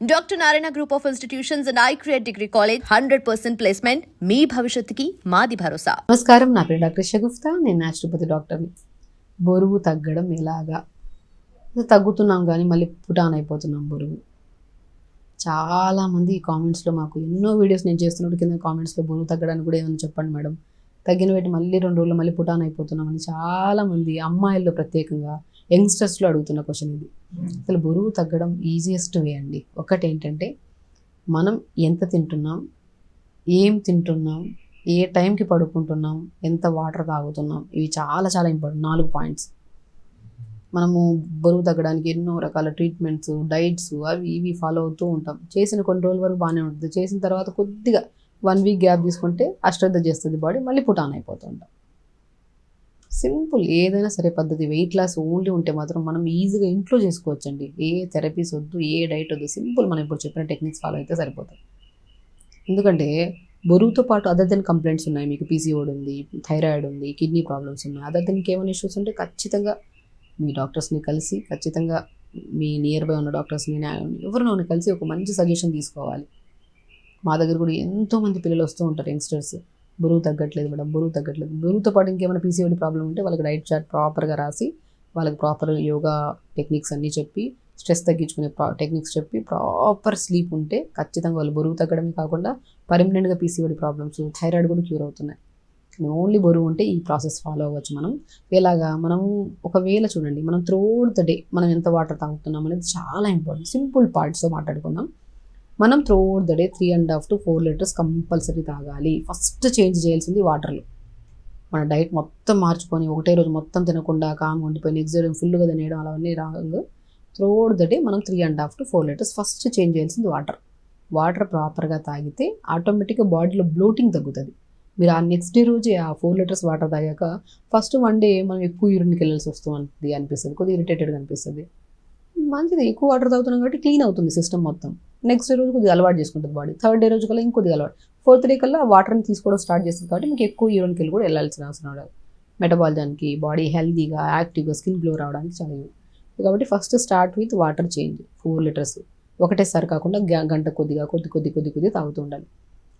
Doctor Narayana group of institutions and I create degree college hundred percent placement మీ భవిష్యత్తుకి మాది భరోసా. నమస్కారం. నా పేరు డాక్టర్ షగుఫ్తా నేను న్యాచురోపతి డాక్టర్ని బరువు తగ్గడం ఎలాగా? తగ్గుతున్నాం కానీ మళ్ళీ పుటాన్ అయిపోతున్నాం బరువు. చాలామంది కామెంట్స్లో మాకు ఎన్నో వీడియోస్ నేను చేస్తున్నప్పుడు కింద కామెంట్స్లో బరువు తగ్గడానికి కూడా ఏమైనా చెప్పండి మేడం. తగ్గిన పెట్టి మళ్ళీ రెండు రోజులు మళ్ళీ పుటాన్ అయిపోతున్నామని చాలామంది అమ్మాయిల్లో ప్రత్యేకంగా. యంగ్స్టర్స్లో అడుగుతున్న క్వశ్చన్ ఇది. అసలు బరువు తగ్గడం ఈజియెస్ట్ వే అండి. ఒకటి ఏంటంటే మనం ఎంత తింటున్నాం ఏం తింటున్నాం ఏ టైంకి పడుకుంటున్నాం ఎంత వాటర్ తాగుతున్నాం ఇవి చాలా చాలా ఇంపార్టెంట్ నాలుగు పాయింట్స్ మనము బరువు తగ్గడానికి ఎన్నో రకాల ట్రీట్మెంట్స్ డైట్స్ అవి ఇవి ఫాలో అవుతూ ఉంటాం. చేసిన కొన్ని రోజుల వరకు బాగానే ఉంటుంది. చేసిన తర్వాత కొద్దిగా వన్ వీక్ గ్యాప్ తీసుకుంటే అశ్రద్ధ చేస్తుంది బాడీ మళ్ళీ పుటాన్ అయిపోతూ ఉంటాం. సింపుల్ ఏదైనా సరే పద్ధతి వెయిట్ లాస్ ఓన్లీ ఉంటే మాత్రం మనం ఈజీగా ఇంట్లో చేసుకోవచ్చండి. ఏ థెరపీస్ వద్దు ఏ డైట్ వద్దు సింపుల్ మనం ఇప్పుడు చెప్పిన టెక్నిక్స్ ఫాలో అయితే సరిపోతుంది ఎందుకంటే బరువుతో పాటు అదర్ దెన్ కంప్లైంట్స్ ఉన్నాయి. మీకు పీసీఓడి ఉంది థైరాయిడ్ ఉంది కిడ్నీ ప్రాబ్లమ్స్ ఉన్నాయి. అదర్ దెన్ ఏమైనా ఇష్యూస్ ఉంటే ఖచ్చితంగా మీ డాక్టర్స్ని కలిసి ఖచ్చితంగా మీ నియర్ బై ఉన్న డాక్టర్స్ని ఎవరినో కలిసి ఒక మంచి సజెషన్ తీసుకోవాలి. మా దగ్గర కూడా ఎంతోమంది పిల్లలు వస్తూ ఉంటారు యంగ్స్టర్స్. బరువు తగ్గట్లేదు మేడం బరువు తగ్గట్లేదు. బరువుతో పాటు ఇంకేమైనా పీసీఓడి ప్రాబ్లం ఉంటే వాళ్ళకి డైట్ చార్ట్ ప్రాపర్గా రాసి వాళ్ళకి ప్రాపర్ యోగా టెక్నిక్స్ అన్నీ చెప్పి స్ట్రెస్ తగ్గించుకునే టెక్నిక్స్ చెప్పి ప్రాపర్ స్లీప్ ఉంటే ఖచ్చితంగా వాళ్ళు బరువు తగ్గడమే కాకుండా పర్మనెంట్గా పీసీఓడి ప్రాబ్లమ్స్ థైరాయిడ్ కూడా క్యూర్ అవుతున్నాయి. ఓన్లీ బరువు ఉంటే ఈ ప్రాసెస్ ఫాలో అవ్వచ్చు మనం. ఎలాగా మనం ఒకవేళ చూడండి మనం త్రోడ్ ద డే మనం ఎంత వాటర్ తాగుతున్నాం అనేది చాలా ఇంపార్టెంట్ సింపుల్ పార్ట్స్తో మాట్లాడుకుందాం. మనం throughout the day three and half to four litres compulsory తాగాలి. ఫస్ట్ చేంజ్ చేయాల్సింది వాటర్లో మన డైట్ మొత్తం మార్చుకొని ఒకటే రోజు మొత్తం తినకుండా కామ్ ఉండిపోయి నెక్స్ట్ డే ఫుల్గా తినేయడం అవన్నీ రాంగ్ త్రోడ్ ద డే మనం three and half to four litres first change చేయాల్సింది వాటర్ వాటర్ ప్రాపర్గా తాగితే ఆటోమేటిక్గా బాడీలో బ్లోటింగ్ తగ్గుతుంది. మీరు ఆ నెక్స్ట్ డే రోజే ఆ ఫోర్ లీటర్స్ వాటర్ తాగాక ఫస్ట్ వన్ డే మనం ఎక్కువ యూరిన్కి వెళ్ళాల్సి వస్తుంది అనిపిస్తుంది. కొద్దిగా ఇరిటేటెడ్గా అనిపిస్తుంది. మంచిది ఎక్కువ వాటర్ తాగుతున్నాం కాబట్టి క్లీన్ అవుతుంది సిస్టమ్ మొత్తం. నెక్స్ట్ డే రోజు కొద్దిగా అలవాటు చేసుకుంటుంది బాడీ థర్డ్ డే రోజు కల్లా ఇంకొద్దిగా అలవాటు. ఫోర్త్ డే కల్లా వాటర్ని తీసుకోవడం స్టార్ట్ చేస్తుంది కాబట్టి మీకు ఎక్కువ యూరిన్కి వెళ్ళి కూడా వెళ్ళాల్సిన అవసరం ఉండదు మెటబాలిజానికి బాడీ హెల్దీగా యాక్టివ్గా స్కిన్ గ్లో రావడానికి చాలా యూజ్. కాబట్టి first start with water change four litres ఒకటేసారి కాకుండా గ- గంట కొద్దిగా కొద్ది కొద్ది కొద్ది కొద్ది తాగుతూ ఉండాలి.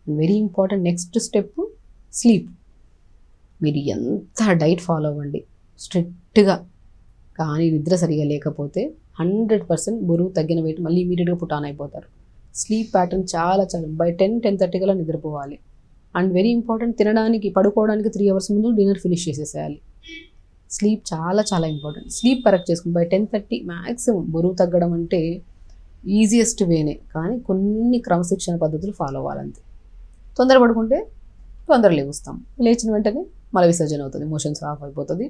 Very important next step sleep మీరు ఎంత డైట్ ఫాలో అవ్వండి. స్ట్రిక్ట్గా కానీ నిద్ర సరిగా లేకపోతే హండ్రెడ్ పర్సెంట్ బరువు తగ్గిన వెయిట్ మళ్ళీ ఇమీడియట్గా పుట్ ఆన్ అయిపోతారు. స్లీప్ ప్యాటర్న్ చాలా చాలా బై టెన్ టెన్ థర్టీ కల్లా నిద్రపోవాలి. అండ్ వెరీ ఇంపార్టెంట్ తినడానికి పడుకోవడానికి త్రీ అవర్స్ ముందు డిన్నర్ ఫినిష్ చేసేసేయాలి. స్లీప్ చాలా చాలా ఇంపార్టెంట్. స్లీప్ కరెక్ట్ చేసుకుని బై టెన్ థర్టీ మ్యాక్సిమం బరువు తగ్గడం అంటే ఈజియెస్ట్ వేనే కానీ కొన్ని క్రమశిక్షణ పద్ధతులు ఫాలో అవ్వాలంతే. తొందర పడుకుంటే తొందర లేవుస్తాం లేచిన వెంటనే మల విసర్జన అవుతుంది మోషన్స్ ఆఫ్ అయిపోతుంది.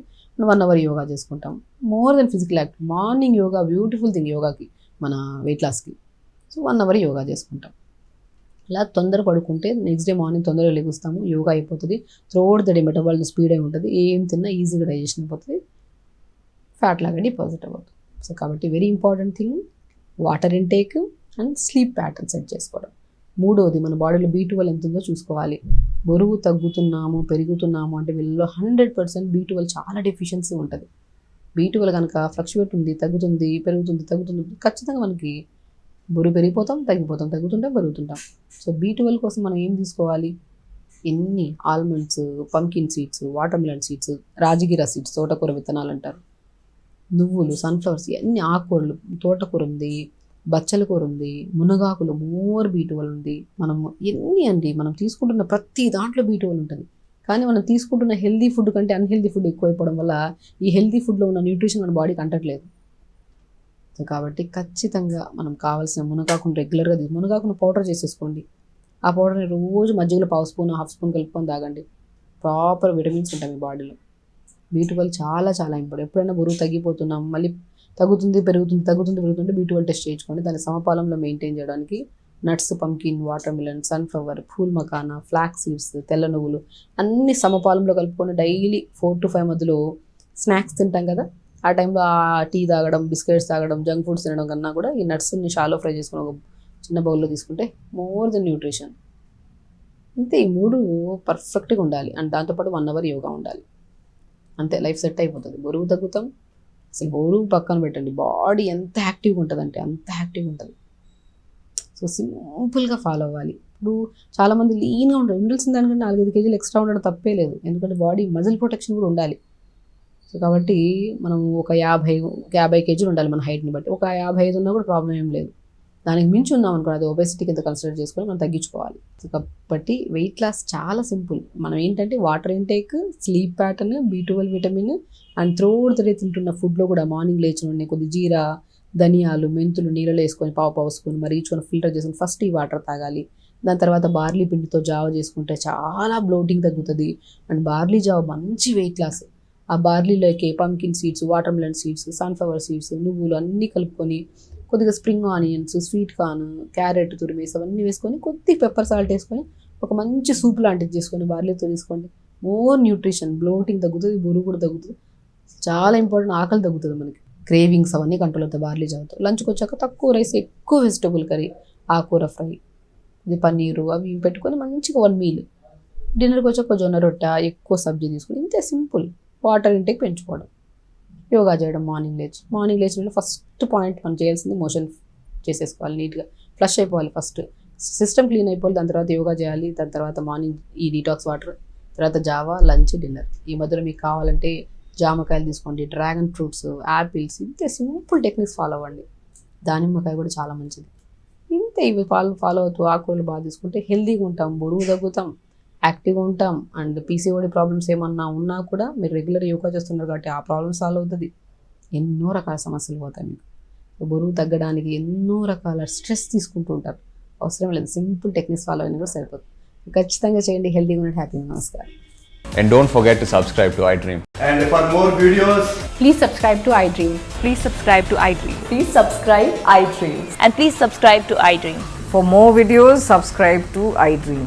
వన్ అవర్ యోగా చేసుకుంటాం. More then physical act morning yoga beautiful thing యోగాకి మన వెయిట్ లాస్కి సో వన్ అవర్ యోగా చేసుకుంటాం. ఇలా తొందర పడుకుంటే నెక్స్ట్ డే మార్నింగ్ తొందరగా లెగుస్తాము యోగా అయిపోతుంది. Throughout the day metabolism speed అయి ఉంటుంది. ఏం తిన్నా ఈజీగా డైజెషన్ అయిపోతుంది. ఫ్యాట్ లాగా డిపాజిట్ అవ్వదు. సో కాబట్టి very important thing water intake and sleep pattern set చేసుకోవడం. మూడోది మన బాడీలో బీ ఎంత ఉందో చూసుకోవాలి. బరువు తగ్గుతున్నాము పెరుగుతున్నాము అంటే వీళ్ళలో హండ్రెడ్ పర్సెంట్ బీ ట్వెల్వ్ చాలా డెఫిషియన్సీ ఉంటుంది. బీ ట్వెల్వ్ కనుక ఫ్లక్చువేట్ ఉంది తగ్గుతుంది పెరుగుతుంది తగ్గుతుంది ఖచ్చితంగా మనకి బరువు పెరిగిపోతాం తగ్గిపోతాం తగ్గుతుంటాం పెరుగుతుంటాం. సో బీ ట్వెల్వ్ కోసం మనం ఏం తీసుకోవాలి? ఎన్ని almonds pumpkin seeds watermelon seeds rajgira seeds తోటకూర విత్తనాలు అంటారు. నువ్వులు సన్ఫ్లవర్స్ ఇవన్నీ ఆకుకూరలు తోటకూర ఉంది బచ్చల కూర ఉంది మునగాకులు మోర్ బీటువల్ ఉంది. మనం ఎన్ని అండి మనం తీసుకుంటున్న ప్రతి దాంట్లో బీటువల్ ఉంటుంది. కానీ మనం తీసుకుంటున్న హెల్దీ ఫుడ్ కంటే అన్హెల్దీ ఫుడ్ ఎక్కువైపోవడం వల్ల ఈ హెల్దీ ఫుడ్లో ఉన్న న్యూట్రిషన్ మన బాడీకి అంటట్లేదు. కాబట్టి ఖచ్చితంగా మనం కావాల్సిన మునగాకును రెగ్యులర్గా తీ- మునగాకును పౌడర్ చేసేసుకోండి. ఆ పౌడర్ని రోజు మజ్జిగలో పావు స్పూన్ హాఫ్ స్పూన్ కలుపుకొని తాగండి. ప్రాపర్ విటమిన్స్ ఉంటాయి మీ బాడీలో. బీటువల్ చాలా చాలా ఇంపార్టెంట్. ఎప్పుడైనా బరువు తగ్గిపోతున్నాం మళ్ళీ తగ్గుతుంది పెరుగుతుంది తగ్గుతుంది పెరుగుతుంటే ట్వెల్వ్ టెస్ట్ చేయించుకోండి. దాని సమపాలంలో మెయింటైన్ చేయడానికి nuts pumpkin watermelon sunflower phool makhana flax seeds తెల్ల నువ్వులు అన్ని సమపాలంలో కలుపుకొని డైలీ ఫోర్ టు ఫైవ్ మధ్యలో స్నాక్స్ తింటాం కదా. ఆ టైంలో ఆ టీ తాగడం బిస్కెట్స్ తాగడం జంక్ ఫుడ్స్ తినడం కన్నా కూడా ఈ నట్స్ని షాలో ఫ్రై చేసుకుని ఒక చిన్న బౌల్లో తీసుకుంటే మోర్ దెన్ న్యూట్రిషన్ అంతే ఈ మూడు పర్ఫెక్ట్గా ఉండాలి. అండ్ దాంతోపాటు వన్ అవర్ యోగా ఉండాలి. అంతే లైఫ్ సెట్ అయిపోతుంది. బరువు తగ్గుతాం అసలు బరువు పక్కన పెట్టండి. బాడీ ఎంత యాక్టివ్గా ఉంటుంది అంటే అంత యాక్టివ్గా ఉంటుంది. సో సింపుల్గా ఫాలో అవ్వాలి. ఇప్పుడు చాలామంది లీన్గా ఉంటారు. ఉండాల్సిన దానికంటే నాలుగైదు కేజీలు ఎక్స్ట్రా ఉండడం తప్పే లేదు. ఎందుకంటే బాడీ మజిల్ ప్రొటెక్షన్ కూడా ఉండాలి. సో కాబట్టి మనం ఒక యాభై యాభై కేజీలు ఉండాలి మన హైట్ని బట్టి. ఒక యాభై ఐదు ఉన్నా కూడా ప్రాబ్లం ఏం లేదు. దానికి మించి ఉన్నాం అనుకో అది ఒబెసిటీ కింద కన్సిడర్ చేసుకొని మనం తగ్గించుకోవాలి. కాబట్టి వెయిట్ లాస్ చాలా సింపుల్ మనం ఏంటంటే water intake sleep pattern B twelve vitamin and throughout తింటున్న ఫుడ్లో కూడా మార్నింగ్ లేచిన వెంటనే కొద్ది జీరా ధనియాలు మెంతులు నీళ్ళలో వేసుకొని పావు పోసుకొని మరి ఈచుకొని ఫిల్టర్ చేసుకొని ఫస్ట్ ఈ వాటర్ తాగాలి. దాని తర్వాత బార్లీ పిండితో జావ చేసుకుంటే చాలా బ్లోటింగ్ తగ్గుతుంది. అండ్ బార్లీ జావ మంచి వెయిట్ లాస్ ఆ బార్లీలోకి pumpkin seeds watermelon seeds sunflower seeds నువ్వులు అన్నీ కలుపుకొని కొద్దిగా spring onions sweet corn carrot తురిమేసి అవన్నీ వేసుకొని కొద్ది పెప్పర్ సాల్ట్ వేసుకొని ఒక మంచి సూప్ లాంటిది చేసుకొని బార్లీతో తీసుకోండి మోర్ న్యూట్రిషన్ బ్లోటింగ్ తగ్గుతుంది బరువు కూడా తగ్గుతుంది. చాలా ఇంపార్టెంట్ ఆకలి తగ్గుతుంది మనకి. క్రేవింగ్స్ అవన్నీ కంట్రోల్ అవుతాయి బార్లీ జావతో లంచ్కి వచ్చాక తక్కువ రైస్ ఎక్కువ వెజిటబుల్ కర్రీ ఆకూర ఫ్రై. ఇది పన్నీరు అవి పెట్టుకొని మంచిగా వన్ మీల్ డిన్నర్కి వచ్చాక జొన్న రొట్టె ఎక్కువ సబ్జీ తీసుకొని ఇంతే సింపుల్. వాటర్ ఇంటేక్ పెంచుకోవడం. యోగా చేయడం మార్నింగ్ లేచి మార్నింగ్ లేచిన ఫస్ట్ పాయింట్ మనం చేయాల్సింది మోషన్ చేసేసుకోవాలి నీట్గా ఫ్లష్ అయిపోవాలి ఫస్ట్. సిస్టమ్ క్లీన్ అయిపోవాలి దాని తర్వాత యోగా చేయాలి దాని తర్వాత మార్నింగ్ ఈ డీటాక్స్ వాటర్ తర్వాత జావా లంచ్ డిన్నర్. ఈ మధ్యలో మీకు కావాలంటే జామకాయలు తీసుకోండి డ్రాగన్ ఫ్రూట్స్ యాపిల్స్ ఇంతే సింపుల్ టెక్నిక్స్ ఫాలో అవ్వండి. దానిమ్మకాయ కూడా చాలా మంచిది. ఇంతే ఇవి ఫాలో ఫాలో అవుతూ ఆకుకూరలు బాగా తీసుకుంటే హెల్తీగా ఉంటాం బరువు తగ్గుతాం. యాక్టివ్గా ఉంటాం అండ్ పీసీఓడి ప్రాబ్లమ్స్ ఏమన్నా ఉన్నా కూడా మీరు రెగ్యులర్ యోగా చేస్తున్నారు కాబట్టి ఆ ప్రాబ్లమ్ సాల్వ్ అవుతుంది ఎన్నో రకాల సమస్యలు పోతాయి మీకు బరువు తగ్గడానికి ఎన్నో రకాల స్ట్రెస్ తీసుకుంటూ ఉంటారు అవసరం లేదు సింపుల్ టెక్నిక్స్ ఫాలో అయినా కూడా సరిపోతుంది ఖచ్చితంగా చేయండి హెల్తీగా ఉండండి హ్యాపీగా నమస్కారం And don't forget to subscribe to iDream. And for more videos, Please subscribe to iDream. Please subscribe to iDream. Please subscribe iDreams. And please subscribe to iDream. For more videos, subscribe to iDream.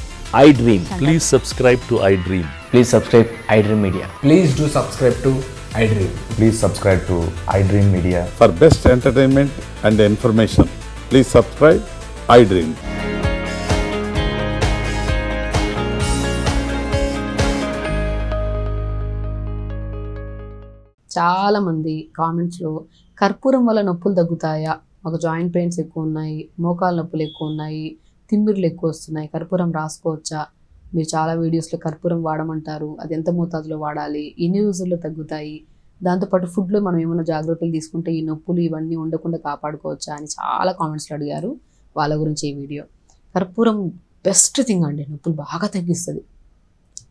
iDream please subscribe to iDream please subscribe iDream media. Please do subscribe to iDream please subscribe to iDream media. For best entertainment and information please subscribe iDream తిమ్మిర్లు ఎక్కువ వస్తున్నాయి. కర్పూరం రాసుకోవచ్చా? మీరు చాలా వీడియోస్లో కర్పూరం వాడమంటారు. అది ఎంత మోతాదులో వాడాలి? ఎన్ని రోజుల్లో తగ్గుతాయి. దాంతోపాటు ఫుడ్లో మనం ఏమైనా జాగ్రత్తలు తీసుకుంటే ఈ నొప్పులు ఇవన్నీ ఉండకుండా కాపాడుకోవచ్చా అని చాలా కామెంట్స్లో అడిగారు వాళ్ళ గురించి ఈ వీడియో. కర్పూరం బెస్ట్ థింగ్ అండి. నొప్పులు బాగా తగ్గిస్తుంది.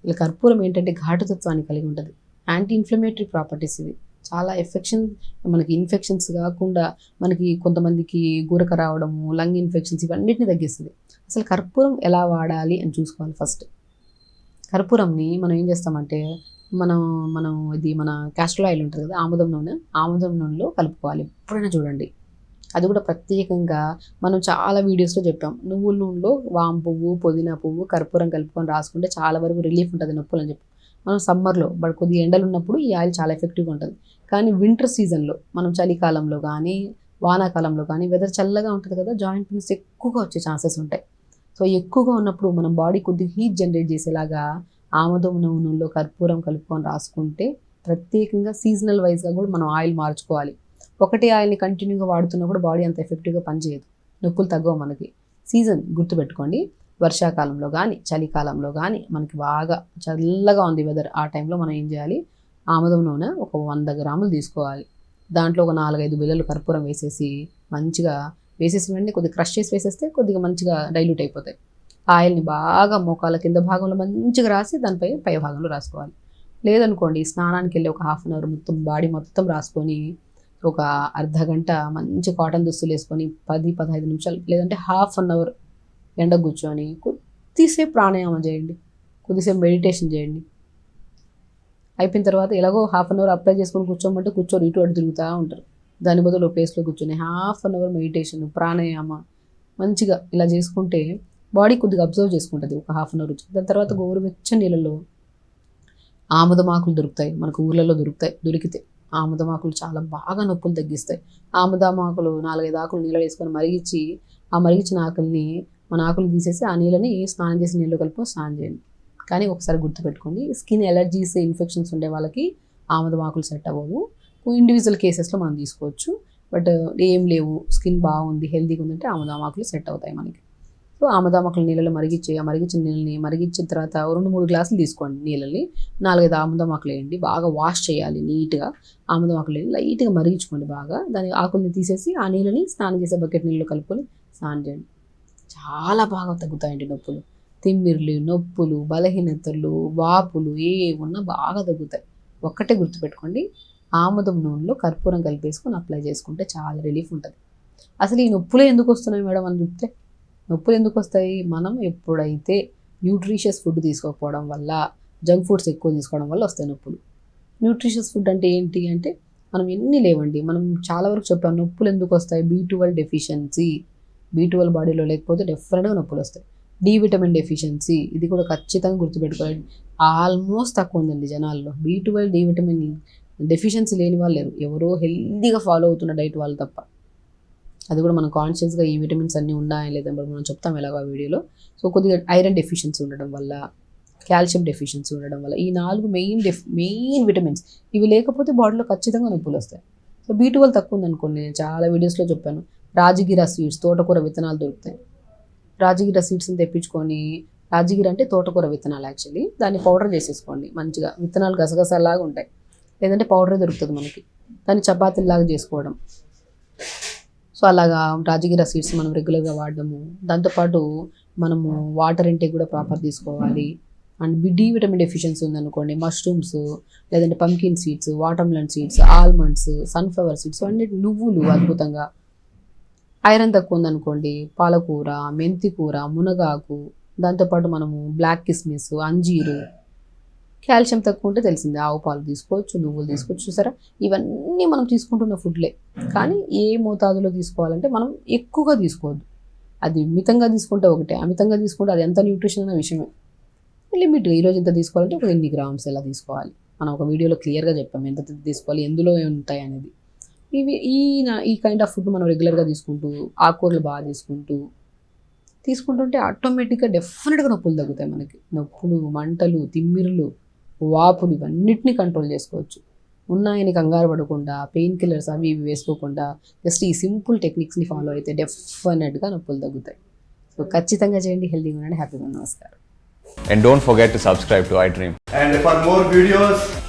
ఇలా కర్పూరం ఏంటంటే ఘాటుతత్వాన్ని కలిగి ఉంటుంది. యాంటీ ఇన్ఫ్లమేటరీ ప్రాపర్టీస్ ఇది చాలా ఎఫెక్షన్ మనకి ఇన్ఫెక్షన్స్ కాకుండా మనకి కొంతమందికి గురక రావడము లంగ్ ఇన్ఫెక్షన్స్ ఇవన్నిటిని తగ్గిస్తుంది. అసలు కర్పూరం ఎలా వాడాలి అని చూసుకోవాలి ఫస్ట్. కర్పూరంని మనం ఏం చేస్తామంటే మనం మనం ఇది మన క్యాస్ట్రల్ ఆయిల్ ఉంటుంది కదా ఆముదం నూనె ఆముదం నూనెలో కలుపుకోవాలి. ఎప్పుడైనా చూడండి. అది కూడా ప్రత్యేకంగా మనం చాలా వీడియోస్లో చెప్పాం. నువ్వుల నూనెలో వాం పువ్వు పుదీనా పువ్వు కర్పూరం కలుపుకొని రాసుకుంటే చాలా వరకు రిలీఫ్ ఉంటుంది నొప్పులు అని చెప్పి. మనం సమ్మర్లో బట్ కొద్దిగా ఎండలు ఉన్నప్పుడు ఈ ఆయిల్ చాలా ఎఫెక్టివ్గా ఉంటుంది. కానీ వింటర్ సీజన్లో మనం చలికాలంలో కానీ వానాకాలంలో కానీ వెదర్ చల్లగా ఉంటుంది కదా జాయింట్ పెయిన్స్ ఎక్కువగా వచ్చే ఛాన్సెస్ ఉంటాయి. సో ఎక్కువగా ఉన్నప్పుడు మనం బాడీ కొద్దిగా హీట్ జనరేట్ చేసేలాగా ఆముదం నూనెలో కర్పూరం కలుపుకొని రాసుకుంటే ప్రత్యేకంగా సీజనల్ వైజ్గా కూడా మనం ఆయిల్ మార్చుకోవాలి. ఒకటే ఆయిల్ని కంటిన్యూగా వాడుతున్నా కూడా బాడీ అంత ఎఫెక్టివ్గా పనిచేయదు. నొప్పులు తగ్గవు మనకి. సీజన్ గుర్తుపెట్టుకోండి. వర్షాకాలంలో కానీ చలికాలంలో కానీ మనకి బాగా చల్లగా ఉంది వెదర్ ఆ టైంలో మనం ఏం చేయాలి? ఆముదం నూనె ఒక వంద గ్రాములు తీసుకోవాలి. దాంట్లో ఒక నాలుగైదు బిళ్ళలు కర్పూరం వేసేసి మంచిగా వేసేసి వెంటనే కొద్దిగా క్రష్ చేసి వేసేస్తే కొద్దిగా మంచిగా డైల్యూట్ అయిపోతాయి. ఆయిల్ని బాగా మోకాల కింద భాగంలో మంచిగా రాసి దానిపై పై భాగంలో రాసుకోవాలి. లేదనుకోండి స్నానానికి వెళ్ళి ఒక హాఫ్ అన్ అవర్ మొత్తం బాడీ మొత్తం రాసుకొని ఒక అర్ధ గంట మంచి కాటన్ దుస్తులు వేసుకొని పది పదహైదు నిమిషాలు లేదంటే హాఫ్ అన్ అవర్ ఎండ కూర్చొని కొద్దిసేపు ప్రాణాయామం చేయండి. కొద్దిసేపు మెడిటేషన్ చేయండి. అయిపోయిన తర్వాత ఎలాగో హాఫ్ అన్ అవర్ అప్లై చేసుకొని కూర్చోమంటే కూర్చొని ఇటు అటు తిరుగుతూ ఉంటారు. దాని బదులు ప్లేస్లో కూర్చొని half an hour meditation pranayama మంచిగా ఇలా చేసుకుంటే బాడీ కొద్దిగా అబ్జర్వ్ చేసుకుంటుంది ఒక హాఫ్ అన్ అవర్ దాని తర్వాత గోరువెచ్చని నీళ్ళలో ఆముదమాకులు దొరుకుతాయి మనకు ఊర్లలో దొరుకుతాయి దొరికితే ఆముదమాకులు చాలా బాగా నొప్పులు తగ్గిస్తాయి. ఆముదమాకులు నాలుగైదు ఆకులు నీళ్ళు వేసుకొని మరిగించి ఆ మరిగించిన ఆకుల్ని మన ఆకులు తీసేసి ఆ నీళ్ళని స్నానం చేసి నీళ్ళు కలుపు స్నానం చేయండి. కానీ ఒకసారి గుర్తుపెట్టుకోండి స్కిన్ ఎలర్జీస్ ఇన్ఫెక్షన్స్ ఉండే వాళ్ళకి ఆముదమాకులు సెట్ అవ్వవు. ఇండివిజువల్ కేసెస్లో మనం తీసుకోవచ్చు. బట్ ఏం లేవు. స్కిన్ బాగుంది హెల్తీగా ఉందంటే ఆముదమాకులు సెట్ అవుతాయి మనకి. సో ఆముదామకులు నీళ్ళలో మరిగించి ఆ మరిగించిన నీళ్ళని మరిగించిన తర్వాత రెండు మూడు గ్లాసులు తీసుకోండి నీళ్ళని. నాలుగైదు ఆముదమాకులు వేయండి. బాగా వాష్ చేయాలి నీట్గా. ఆముదమాకులు వేయండి. లైట్గా మరిగించుకోండి బాగా. దాని ఆకుల్ని తీసేసి ఆ నీళ్ళని స్నానం చేసే బకెట్ నీళ్ళు కలుపుకొని స్నానం చేయండి. చాలా బాగా తగ్గుతాయండి నొప్పులు. తిమ్మిర్లు నొప్పులు బలహీనతలు వాపులు ఏ ఉన్నా బాగా తగ్గుతాయి. ఒక్కటే గుర్తుపెట్టుకోండి ఆముదం నూనెలో కర్పూరం కలిపేసుకొని అప్లై చేసుకుంటే చాలా రిలీఫ్ ఉంటుంది. అసలు ఈ నొప్పులే ఎందుకు వస్తున్నాయి మేడం అని చెప్తే నొప్పులు ఎందుకు వస్తాయి? మనం ఎప్పుడైతే న్యూట్రిషియస్ ఫుడ్ తీసుకోకపోవడం వల్ల జంక్ ఫుడ్స్ ఎక్కువ తీసుకోవడం వల్ల వస్తాయి నొప్పులు. న్యూట్రిషియస్ ఫుడ్ అంటే ఏంటి అంటే మనం ఎన్ని లేవండి మనం చాలా వరకు చెప్పాం నొప్పులు ఎందుకు వస్తాయి? B twelve deficiency B twelve బాడీలో లేకపోతే డెఫినెట్గా నొప్పులు వస్తాయి. డి విటమిన్ డెఫిషియన్సీ ఇది కూడా ఖచ్చితంగా గుర్తుపెట్టుకోవాలి. ఆల్మోస్ట్ తక్కువ ఉందండి జనాల్లో. B twelve D vitamin deficiency లేని వాళ్ళు లేరు. ఎవరో హెల్దీగా ఫాలో అవుతున్న డైట్ వాళ్ళు తప్ప. అది కూడా మనం కాన్షియస్గా ఈ విటమిన్స్ అన్నీ ఉన్నాయా లేదా మనం చెప్తాం ఎలాగో ఆ వీడియోలో. సో కొద్దిగా ఐరన్ డెఫిషియన్సీ ఉండడం వల్ల కాల్షియం డెఫిషియన్సీ ఉండడం వల్ల ఈ నాలుగు మెయిన్ డెఫ్ మెయిన్ విటమిన్స్ ఇవి లేకపోతే బాడీలో ఖచ్చితంగా నొప్పులు వస్తాయి. సో బీ ట్వెల్వ్ తక్కువ ఉందనుకోండి నేను చాలా వీడియోస్లో చెప్పాను. రాజగిరా సీడ్స్ తోటకూర విత్తనాలు దొరుకుతాయి. రాజగిర సీడ్స్ని తెప్పించుకొని రాజగిర అంటే తోటకూర విత్తనాలు యాక్చువల్లీ. దాన్ని పౌడర్ చేసేసుకోండి. మంచిగా విత్తనాలు గసగసాలాగా ఉంటాయి. లేదంటే పౌడరే దొరుకుతుంది మనకి. దాన్ని చపాతీలాగా చేసుకోవడం. సో అలాగా రాజగిర సీడ్స్ మనం రెగ్యులర్గా వాడడము. దాంతోపాటు మనము వాటర్ ఇంటేక్ కూడా ప్రాపర్ తీసుకోవాలి. అండ్ డి విటమిన్ డెఫిషియన్సీ ఉందనుకోండి మష్రూమ్స్ లేదంటే pumpkin seeds watermelon seeds almonds sunflower seeds అన్ని నువ్వులు అద్భుతంగా ఐరన్ తక్కువ ఉందనుకోండి పాలకూర మెంతి కూర మునగాకు దాంతోపాటు మనము బ్లాక్ కిస్మిస్ అంజీరు కాల్షియం తక్కువ ఉంటే తెలిసింది. ఆవు పాలు తీసుకోవచ్చు నువ్వులు తీసుకోవచ్చు చూసారా? ఇవన్నీ మనం తీసుకుంటున్న ఫుడ్లే. కానీ ఏ మోతాదులో తీసుకోవాలంటే మనం ఎక్కువగా తీసుకోవద్దు. అది మితంగా తీసుకుంటే ఒకటే అమితంగా తీసుకుంటే అది ఎంత న్యూట్రిషన్ అన్న విషయమే. లిమిట్ ఈరోజు ఎంత తీసుకోవాలంటే ఒక ఎన్ని గ్రామ్స్ ఎలా తీసుకోవాలి? మనం ఒక వీడియోలో క్లియర్గా చెప్పాము ఎంత తీసుకోవాలి ఎందులో ఉంటాయి అనేది. ఇవి ఈ ఈ కైండ్ ఆఫ్ ఫుడ్ మనం రెగ్యులర్గా తీసుకుంటూ ఆకుకూరలు బాగా తీసుకుంటూ తీసుకుంటుంటే ఆటోమేటిక్గా డెఫినెట్గా నొప్పులు తగ్గుతాయి మనకి. నొప్పులు మంటలు తిమ్మిరులు వాపులు ఇవన్నిటిని కంట్రోల్ చేసుకోవచ్చు. ఉన్నాయని కంగారు పడకుండా పెయిన్ కిల్లర్స్ అవి ఇవి వేసుకోకుండా జస్ట్ ఈ సింపుల్ టెక్నిక్స్ని ఫాలో అయితే డెఫినెట్గా నొప్పులు తగ్గుతాయి. సో ఖచ్చితంగా చేయండి. హెల్తీగా ఉండండి. హ్యాపీగా నమస్కారం. And don't forget to subscribe to iDream. And for more videos,